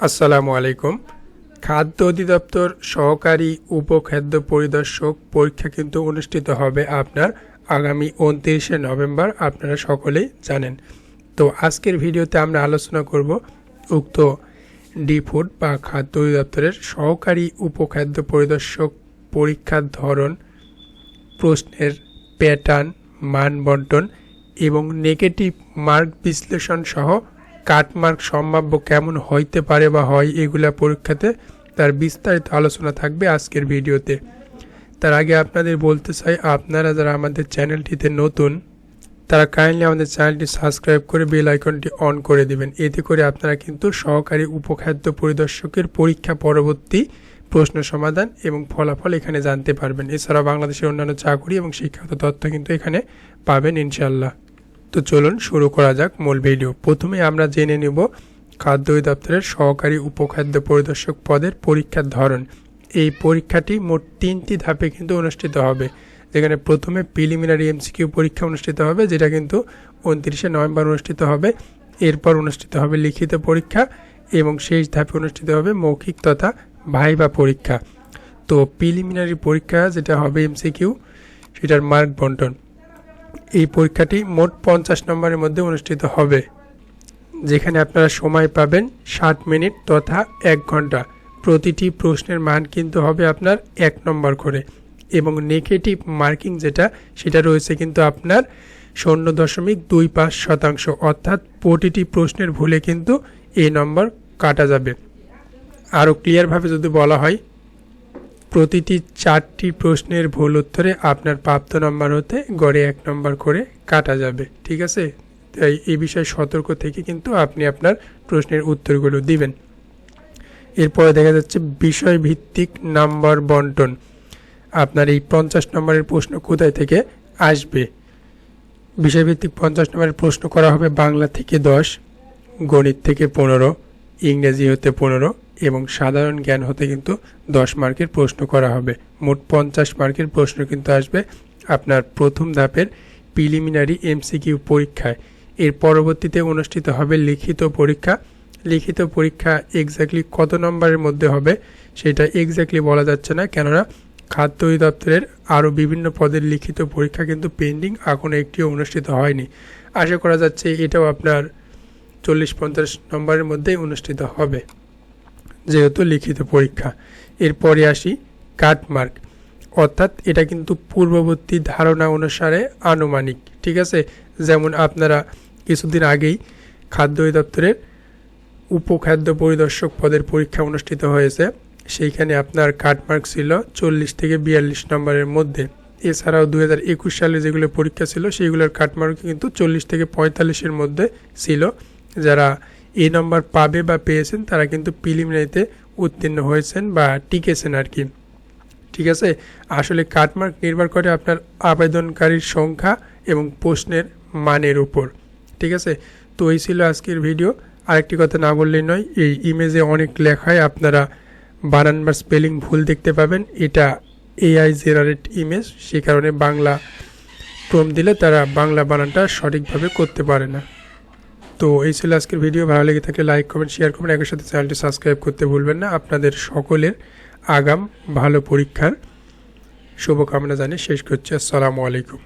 আসসালামু আলাইকুম। খাদ্য অধিদপ্তর সহকারী উপখাদ্য পরিদর্শক পরীক্ষা কিন্তু অনুষ্ঠিত হবে আপনার আগামী উনত্রিশে নভেম্বর, আপনারা সকলেই জানেন। তো আজকের ভিডিওতে আমরা আলোচনা করব উক্ত ডি ফুড বা খাদ্য অধিদপ্তরের সহকারী উপখাদ্য পরিদর্শক পরীক্ষার ধরন, প্রশ্নের প্যাটার্ন মান বন্টন এবং নেগেটিভ মার্ক বিশ্লেষণ সহ কাটমার্ক সম্ভাব্য কেমন হইতে পারে বা হয় এগুলা পরীক্ষাতে তার বিস্তারিত আলোচনা থাকবে আজকের ভিডিওতে। তার আগে আপনাদের বলতে চাই, আপনারা যারা আমাদের চ্যানেলটিতে নতুন, তারা কাইন্ডলি আমাদের চ্যানেলটি সাবস্ক্রাইব করে বেল আইকনটি অন করে দিবেন। এতে করে আপনারা কিন্তু সহকারী উপখাদ্য পরিদর্শকের পরীক্ষা পরবর্তী প্রশ্ন সমাধান এবং ফলাফল এখানে জানতে পারবেন। এছাড়াও বাংলাদেশের অন্যান্য চাকরি এবং শিক্ষাগত তথ্য কিন্তু এখানে পাবেন ইনশাল্লাহ তো চলুন শুরু করা যাক মূল ভিডিও। প্রথমে আমরা জেনে নেব খাদ্য দপ্তরের সহকারী উপখাদ্য পরিদর্শক পদের পরীক্ষার ধরন। এই পরীক্ষাটি মোট তিনটি ধাপে কিন্তু অনুষ্ঠিত হবে। যেখানে প্রথমে প্রিলিমিনারি এমসিকিউ পরীক্ষা অনুষ্ঠিত হবে, যেটা কিন্তু উনত্রিশে নভেম্বর অনুষ্ঠিত হবে। এরপর অনুষ্ঠিত হবে লিখিত পরীক্ষা এবং শেষ ধাপে অনুষ্ঠিত হবে মৌখিক তথা ভাইবা পরীক্ষা। তো প্রিলিমিনারি পরীক্ষা যেটা হবে এমসিকিউ সেটার মার্ক বন্টন। এই পরীক্ষাটি মোট পঞ্চাশ নম্বরের মধ্যে অনুষ্ঠিত হবে, যেখানে আপনারা সময় পাবেন ষাট মিনিট তথা এক ঘণ্টা। প্রতিটি প্রশ্নের মান কিন্তু হবে আপনার এক নম্বর করে এবং নেগেটিভ মার্কিং যেটা, সেটা রয়েছে কিন্তু আপনার শূন্য দশমিক দুই পাঁচ শতাংশ, অর্থাৎ প্রতিটি প্রশ্নের ভুলে কিন্তু এই নম্বর কাটা যাবে। আরও ক্লিয়ারভাবে যদি বলা হয় প্রতিটি চারটি প্রশ্নের ভুল উত্তরে আপনার প্রাপ্ত নম্বর হতে গড়ে এক নম্বর করে কাটা যাবে, ঠিক আছে? তাই এই বিষয়ে সতর্ক থেকে কিন্তু আপনি আপনার প্রশ্নের উত্তরগুলো দিবেন। এরপরে দেখা যাচ্ছে বিষয়ভিত্তিক নাম্বার বন্টন। আপনার এই পঞ্চাশ নম্বরের প্রশ্ন কোথায় থেকে আসবে? বিষয়ভিত্তিক পঞ্চাশ নম্বরের প্রশ্ন করা হবে বাংলা থেকে দশ, গণিত থেকে পনেরো, ইংরেজি হতে পনেরো এবং সাধারণ জ্ঞান হতে কিন্তু দশ মার্কের প্রশ্ন করা হবে। মোট পঞ্চাশ মার্কের প্রশ্ন কিন্তু আসবে আপনার প্রথম ধাপের প্রিলিমিনারি এমসিকিউ পরীক্ষায়। এর পরবর্তীতে অনুষ্ঠিত হবে লিখিত পরীক্ষা। লিখিত পরীক্ষা এক্স্যাক্টলি কত নম্বরের মধ্যে হবে সেটা এক্স্যাক্টলি বলা যাচ্ছে না, কেননা খাদ্য অধিদপ্তরের আরও বিভিন্ন পদের লিখিত পরীক্ষা কিন্তু পেন্ডিং এখনও একটিও অনুষ্ঠিত হয়নি। আশা করা যাচ্ছে এটাও আপনার চল্লিশ পঞ্চাশ নম্বরের মধ্যেই অনুষ্ঠিত হবে। যেহেতু লিখিত পরীক্ষা। এরপরে আসি কাটমার্ক অর্থাৎ এটা কিন্তু পূর্ববর্তী ধারণা অনুসারে আনুমানিক, ঠিক আছে? যেমন আপনারা কিছুদিন আগেই খাদ্য অধিদপ্তরের উপখাদ্য পরিদর্শক পদের পরীক্ষা অনুষ্ঠিত হয়েছে। সেইখানে আপনার কাটমার্ক ছিল চল্লিশ থেকে বিয়াল্লিশ নম্বরের মধ্যে। এছাড়াও দু হাজার একুশ সালে যেগুলো পরীক্ষা ছিল, সেইগুলোর কাটমার্ক কিন্তু চল্লিশ থেকে পঁয়তাল্লিশের মধ্যে ছিল। যারা এই নম্বর পাবে বা পেয়েছেন, তারা কিন্তু প্রিলিমিনারিতে উত্তীর্ণ হয়েছেন বা টিকেছেন আর কি। ঠিক আছে? আসলে কাটমার্ক নির্ভর করে আপনার আবেদনকারীর সংখ্যা এবং প্রশ্নের মানের উপর। ঠিক আছে? তো এই ছিল আজকের ভিডিও। আরেকটি কথা না বললেই নয়, এই ইমেজে অনেক লেখায় আপনারা বানান বা স্পেলিং ভুল দেখতে পাবেন। এটা এআই জেনারেট ইমেজ সে কারণে বাংলা ক্রম দিলে তারা বাংলা বানানটা সঠিকভাবে করতে পারে না। তো এই ছিল আজকের ভিডিও। ভালো লেগে থাকলে লাইক কমেন্ট শেয়ার করবেন একই সাথে চ্যানেলটি সাবস্ক্রাইব করতে ভুলবেন না। আপনাদের সকলের আগাম ভালো পরীক্ষার শুভকামনা জানিয়ে শেষ করছি। আসসালামু আলাইকুম।